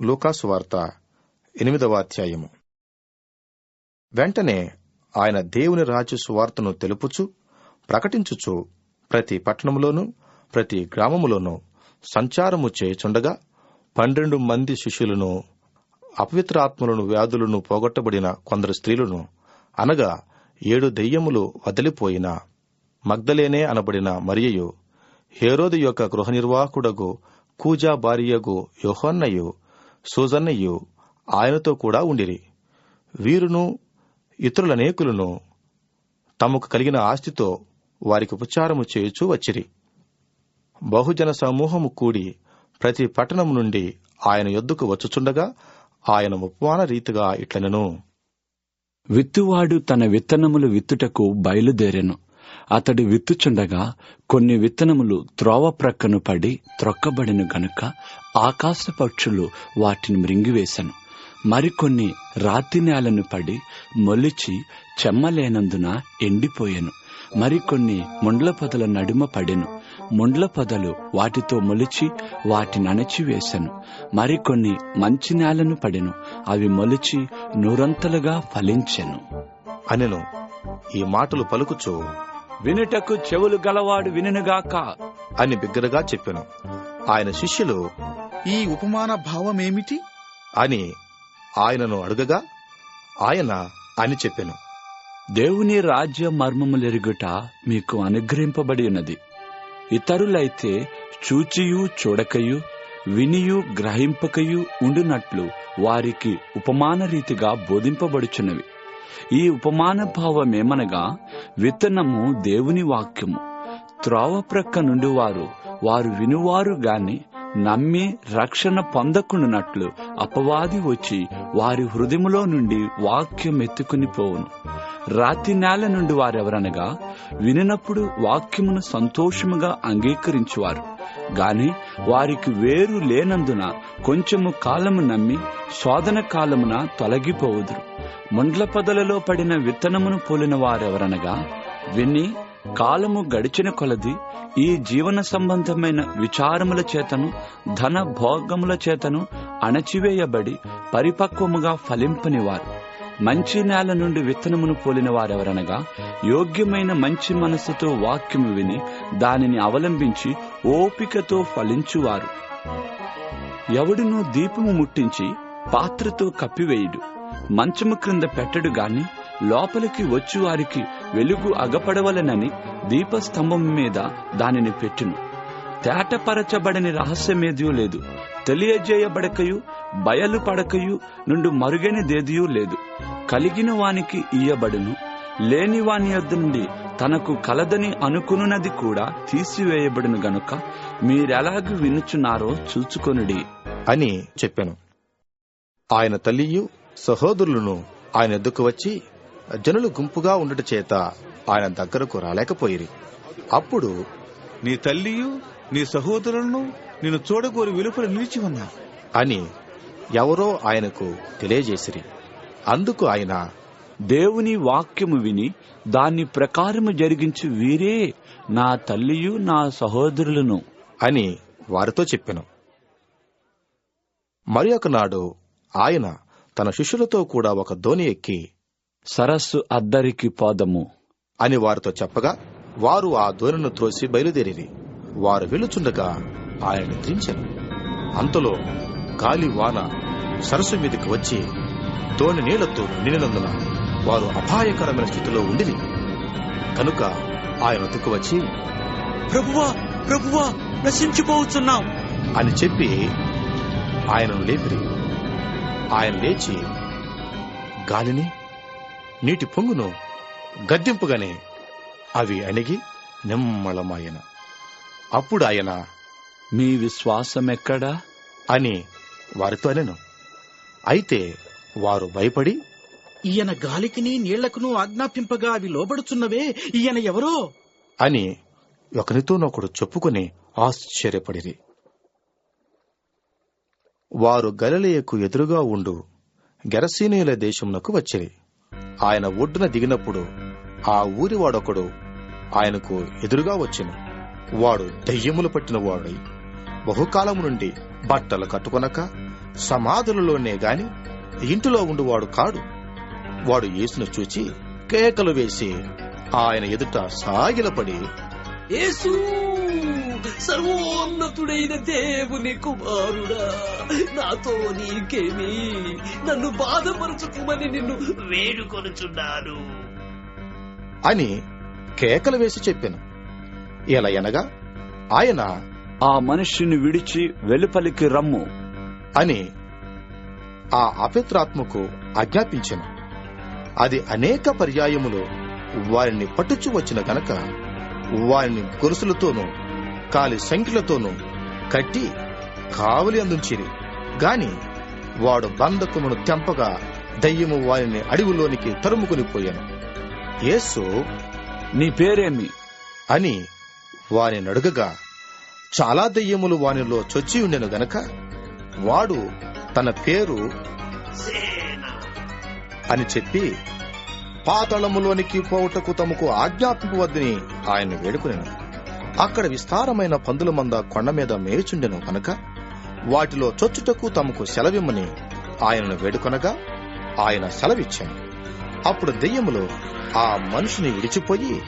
లూకాసు వార్త ఎనిమిదవ అధ్యాయము. వెంటనే ఆయన దేవుని రాజ్య సువార్తను తెలుపుచు ప్రకటించుచు ప్రతి పట్టణములోనూ ప్రతి గ్రామములోనూ సంచారము చేయుచుండగా పన్నెండు మంది శిష్యులను అపవిత్రాత్మలను వ్యాధులను పోగొట్టబడిన కొందరు స్త్రీలను అనగా ఏడు దెయ్యములు వదిలిపోయిన మగ్ధలేనే అనబడిన మరియయు హేరోదు యొక్క గృహ నిర్వాహకుడగు కూజా భార్యగు యోహన్నయు సూజన్నయు ఆయనతో కూడా ఉండిరి. వీరును ఇతరులనేకులను తమకు కలిగిన ఆస్తితో వారికి ఉపచారము చేయుచూ వచ్చిరి. బహుజన సమూహము కూడి ప్రతి పట్టణం నుండి ఆయన యొద్దకు వచ్చుచుండగా ఆయన ఉపమాన రీతిగా ఇట్లనెను. విత్తువాడు తన విత్తనములు విత్తుటకు బయలుదేరెను. అతడు విత్తుచుండగా కొన్ని విత్తనములు త్రోవ ప్రక్కను పడి త్రొక్కబడిన గనుక ఆకాశ పక్షులు వాటిని మృంగివేశను. మరికొన్ని రాతి నేలను పడి మొలిచి చెమ్మలేనందున ఎండిపోయెను. మరికొన్ని ముండ్ల పొదల నడుమ పడెను. ముండ్ల పొదలు వాటితో మొలిచి వాటిని అణచివేశను. మరికొన్ని మంచి నేలను పడెను. అవి మొలిచి నూరంతలుగా ఫలించెను. అనెను ఈ మాటలు పలుకుచూ. వినుటకు చెవులు గలవాడు వినుగాక అని బిగ్గరగా చెప్పెను. ఆయన శిష్యులు ఈ ఉపమాన భావమేమిటి? అని ఆయనను అడుగగా ఆయన అని చెప్పెను. దేవుని రాజ్య మర్మములెరుగుట మీకు అనుగ్రహింపబడి ఉన్నది ఇతరులైతే చూచియు చూడకయు వినియు గ్రహింపకయు ఉండునట్లు వారికి ఉపమాన రీతిగా బోధింపబడుచున్నవి. ఈ ఉపమాన భావమేమనగా విత్తనము దేవుని వాక్యము. త్రోవ ప్రక్క నుండి వారు వారు వినువారు గాని నమ్మి రక్షణ పొందకుండానట్లు అపవాది వచ్చి వారి హృదయములో నుండి వాక్యం ఎత్తుకుని పోవును. రాతి నేల నుండి వారెవరనగా వినినప్పుడు వాక్యమును సంతోషముగా అంగీకరించువారు. గాని వారికి వేరు లేనందున కొంచెము కాలము నమ్మి శోధన కాలమున తొలగిపోవుదురు. ముండ్ల పొదలలో పడిన విత్తనమును పోలిన వారెవరనగా విని కాలము గడిచిన కొలది ఈ జీవన సంబంధమైన విచారముల చేతను ధన భోగముల చేతను అణచివేయబడి పరిపక్వముగా ఫలింపనివారు. మంచి నేల నుండి విత్తనమును పోలిన వారెవరనగా యోగ్యమైన మంచి మనస్సుతో వాక్యము విని దానిని అవలంబించి ఓపికతో ఫలించువారు. ఎవడునూ దీపము ముట్టించి పాత్రతో కప్పివేయుడు. మంచము క్రింద పెట్టడు గాని లోపలికి వచ్చు వారికి వెలుగు అగపడవలనని దీపస్తంభం మీద దానిని పెట్టును. తేటపరచబడని రహస్యమేదియూ లేదు. తెలియజేయబడకయు బయలు పడకయు నుండి మరుగనిదేదియూ లేదు. కలిగిన వానికి ఇయ్యబడును. లేని వాని యొద్ నుండి తనకు కలదని అనుకునున్నది కూడా తీసివేయబడును గనుక మీరెలాగ వినుచున్నారో చూచుకొనుడి. అని చెప్పాను. ఆయన తల్లియు సహోదరులను ఆయన ఎద్దుకు వచ్చి జనులు గుంపుగా ఉండట చేత ఆయన దగ్గరకు రాలేకపోయిరి. అప్పుడు నీ తల్లియు నీ సహోదరులను నిన్ను చూడగోరి వెలుపల నిలిచి ఉన్నా. అని ఎవరో ఆయనకు తెలియజేసిరి. అందుకు ఆయన దేవుని వాక్యము విని దాని ప్రకారము జరిగించి వీరే నా తల్లియు నా సహోదరులను. అని వారితో చెప్పెను. మరి ఒకనాడు ఆయన తన శిష్యులతో కూడా ఒక దోణి ఎక్కి సరస్సు అద్దరికి పోదము. అని వారితో చెప్పగా వారు ఆ దోణిను త్రోసి బయలుదేరిరి. వారు వెళుచుండగా ఆయన నిద్రించారు అంతలో గాలి వాన సరస్సు మీదకి వచ్చి దోణి నీళ్ళతో నిండినందున వారు అపాయకరమైన స్థితిలో ఉండిరి. కనుక ఆయన వద్దకు వచ్చి ప్రభువా ప్రభువా నశించిపోతున్నాం. అని చెప్పి ఆయనను లేపిరి. ఆయన లేచి గాలిని నీటి పొంగును గద్దింపుగానే అవి అణిగి నిమ్మళమాయన అప్పుడు ఆయన మీ విశ్వాసం ఎక్కడా అని వారితో అనెను. అయితే వారు భయపడి ఈయన గాలికిని నీళ్ళకును ఆజ్ఞాపింపగా అవి లోబడుచున్నవే ఈయన ఎవరో? అని ఒకరితోనొకడు చెప్పుకుని ఆశ్చర్యపడిరి. వారు గలిలయకు ఎదురుగా ఉండు గెరసీనీయుల దేశమునకు వచ్చిరి. ఆయన ఒడ్డున దిగినప్పుడు ఆ ఊరివాడొకడు ఆయనకు ఎదురుగా వచ్చెను. వాడు దయ్యములు పట్టిన వాడై బహుకాలము నుండి బట్టలు కట్టుకొనక సమాధులలోనే గాని ఇంటిలో ఉండువాడు కాడు. వాడు యేసును చూచి కేకలు వేసి ఆయన ఎదుట సాగిలపడి యేసు! సర్వోన్నతుడైన దేవుని కుమారుడా. నాతో నీకేమి నన్ను బాధపరచుకోమని నిన్ను వేడుకొనుచున్నాను. అని కేకలు వేసి చెప్పాను. ఇలా అనగా ఆయన ఆ మనుష్యుని విడిచి వెలుపలికి రమ్ము. అని ఆ అపవిత్రాత్మకు ఆజ్ఞాపించెను. అది అనేక పర్యాయములు వారిని పట్టుచు వచ్చిన గనక వారిని గొలుసులతోనూ కాలి సంఖ్యలతోనూ కట్టి కావలి అందించిరి. గాని వాడు బంధకమును తెంపగా దయ్యము వారిని అడవిలోనికి తరుముకుని పోయాను. యేసు నీ పేరేమి? అని వారిని అడుగగా చాలా దయ్యములు వానిలో చొచ్చి ఉండెను గనక వాడు తన పేరు అని చెప్పి పాతళములోనికి పోవుటకు తమకు ఆజ్ఞాపింపవద్దని ఆయన వేడుకునేను. అక్కడ విస్తారమైన పందుల మంద కొండ మీద మేచుండెను కనుక వాటిలో చొచ్చుటకు తమకు సెలవిమ్మని ఆయనను వేడుకొనగా ఆయన సెలవిచ్చాను. అప్పుడు దెయ్యములు ఆ మనిషిని విడిచిపోయి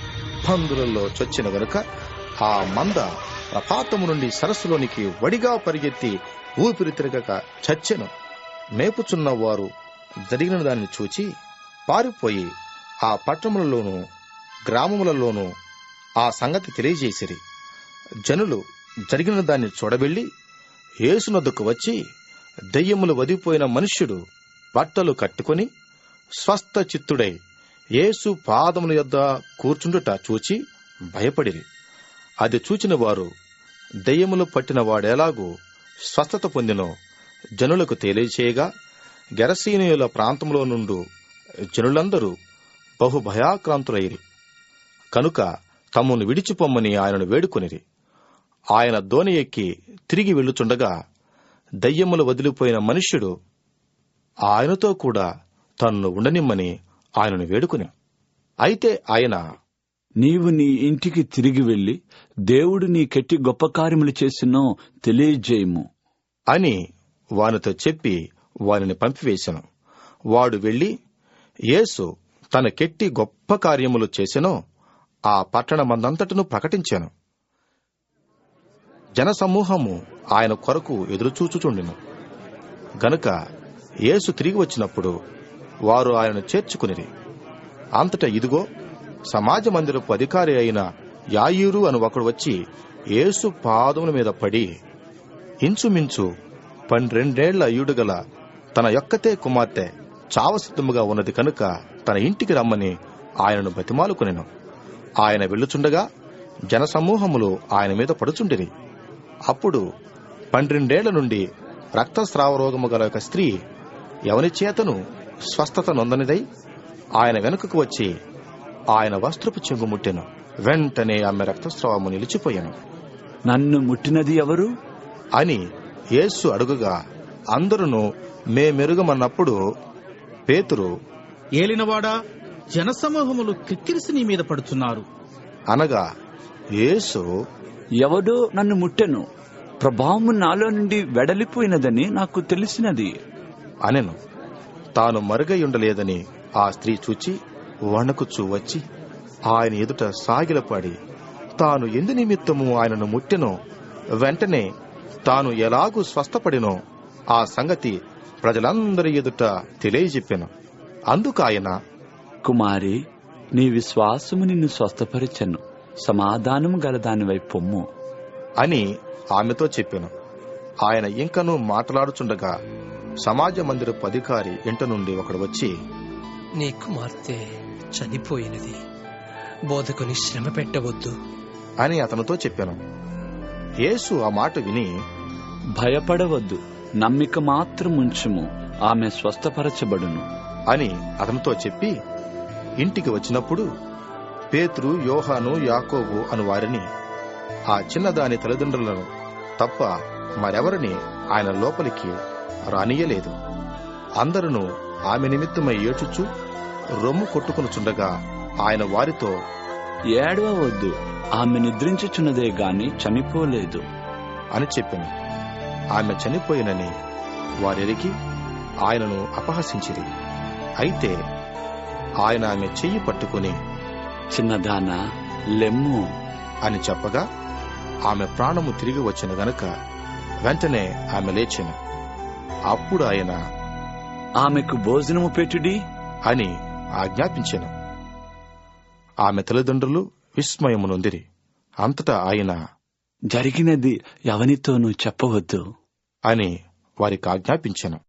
పందులలో చొచ్చిన గనుక ఆ మంద ప్రపాతము నుండి సరస్సులోనికి వడిగా పరిగెత్తి ఊపిరి తిరగక చచ్చెను. మేపుచున్న వారు జరిగిన దాన్ని చూచి పారిపోయి ఆ పట్టణములలోనూ గ్రామములలోనూ ఆ సంగతి తెలియజేసిరి. జనులు జరిగిన దాన్ని చూడబెళ్ళి యేసునొద్దకు వచ్చి దెయ్యములు వదిపోయిన మనుష్యుడు బట్టలు కట్టుకొని స్వస్థ చిత్తుడై యేసు పాదముల యొద్ద కూర్చుండుట చూచి భయపడిరి. అది చూచిన వారు దెయ్యములు పట్టిన వాడెలాగూ స్వస్థత పొందినో జనులకు తెలియచేయగా గెరసీనియుల ప్రాంతంలో నుండు జనులందరూ బహుభయాక్రాంతులైరి. కనుక తమ్మును విడిచిపొమ్మని ఆయనను వేడుకొనిరి. ఆయన దోణి ఎక్కి తిరిగి వెళ్ళుచుండగా దయ్యములు వదిలిపోయిన మనుష్యుడు ఆయనతో కూడా తన్ను ఉండనిమ్మని ఆయనను వేడుకుని. అయితే ఆయన నీవు నీ ఇంటికి తిరిగి వెళ్ళి దేవుడు నీకెట్టి గొప్ప కార్యములు చేసినో తెలియజేయము. అని వానితో చెప్పి వానిని పంపివేశను. వాడు వెళ్ళి యేసు తన కెట్టి గొప్ప కార్యములు చేసెనో ఆ పట్టణమందంతటను ప్రకటించాను. జనసమూహము ఆయన కొరకు ఎదురుచూచుచుండెను. గనుక యేసు తిరిగి వచ్చినప్పుడు వారు ఆయనను చేర్చుకునిరి. అంతటా ఇదిగో సమాజ మందిరపు అధికారి అయిన యాయూరు అని ఒకడు వచ్చి యేసు పాదముల మీద పడి ఇంచుమించు పన్నెండేళ్ళ అయ్యుడు గల తన యొక్కతే కుమార్తె చావసిద్ధముగా ఉన్నది కనుక తన ఇంటికి రమ్మని ఆయనను బతిమాలుకునేను. ఆయన వెళ్ళుచుండగా జనసమూహములు ఆయన మీద పడుచుండిరి. అప్పుడు పన్నెండేళ్ళ నుండి రక్తస్రావ రోగము గల ఒక స్త్రీ ఎవని చేతను స్వస్థత నొందనిదై ఆయన వెనుకకు వచ్చి ఆయన వస్త్రపు చెంగు ముట్టెను. వెంటనే ఆమె రక్తస్రావము నిలిచిపోయాను. నన్ను ముట్టినది ఎవరు? అని యేసు అడుగుగా అందరూ మేమెరుగమన్నప్పుడు పేతురు ఏలినవాడా? జనసమూహములు కిక్కిరిసి నీ మీద పడుచున్నారు అనగా యేసు ఎవడో నన్ను ముట్టెను. ప్రభావము నాలో నుండి వెడలిపోయినదని నాకు తెలిసినది. అనెను తాను మరుగయుండలేదని ఆ స్త్రీ చూచి వణకుచూ వచ్చి ఆయన ఎదుట సాగిలపడి తాను ఎందు నిమిత్తము ఆయనను ముట్టెనో వెంటనే తాను ఎలాగూ స్వస్థపడినో ఆ సంగతి ప్రజలందరి ఎదుట తెలియజెప్పెను. అందుకాయన కుమారి నీ విశ్వాసము నిన్ను స్వస్థపరిచెను. సమాధానము గల దానివై పొమ్ము. అని ఆమెతో చెప్పెను. ఆయన ఇంకనూ మాట్లాడుచుండగా సమాజ మందిరపు అధికారి ఇంట నుండి ఒకడు వచ్చి నీ కుమార్తె చనిపోయినది. బోధకుని శ్రమ పెట్టవద్దు. అని అతనితో చెప్పాను. యేసు ఆ మాట విని భయపడవద్దు నమ్మిక మాత్రం ఉంచుము ఆమె స్వస్థపరచబడును. అని అతనితో చెప్పి ఇంటికి వచ్చినప్పుడు పేతురు యోహాను యాకోబు అను వారిని ఆ చిన్నదాని తల్లిదండ్రులను తప్ప మరెవరిని ఆయన లోపలికి రానియలేదు. అందరూ ఆమె నిమిత్తమై ఏడ్చుచు రొమ్ము కొట్టుకునుచుండగా ఆయన వారితో ఏడవవద్దు ఆమె నిద్రించుచున్నదే గాని చనిపోలేదు. అని చెప్పాను. ఆమె చనిపోయినని వారెరిగి ఆయనను అపహసించిరి. అయితే ఆయన ఆమె చెయ్యి పట్టుకుని చిన్నదానా లెమ్ము అని చెప్పగా ఆమె ప్రాణము తిరిగి వచ్చిన గనుక వెంటనే ఆమె లేచెను. అప్పుడు ఆయన ఆమెకు భోజనము పెట్టుడి అని ఆజ్ఞాపించెను. ఆమె తల్లిదండ్రులు విస్మయము నొందిరి. అంతటా ఆయన జరిగినది ఎవనితోనూ చెప్పవద్దు అని వారికి ఆజ్ఞాపించెను.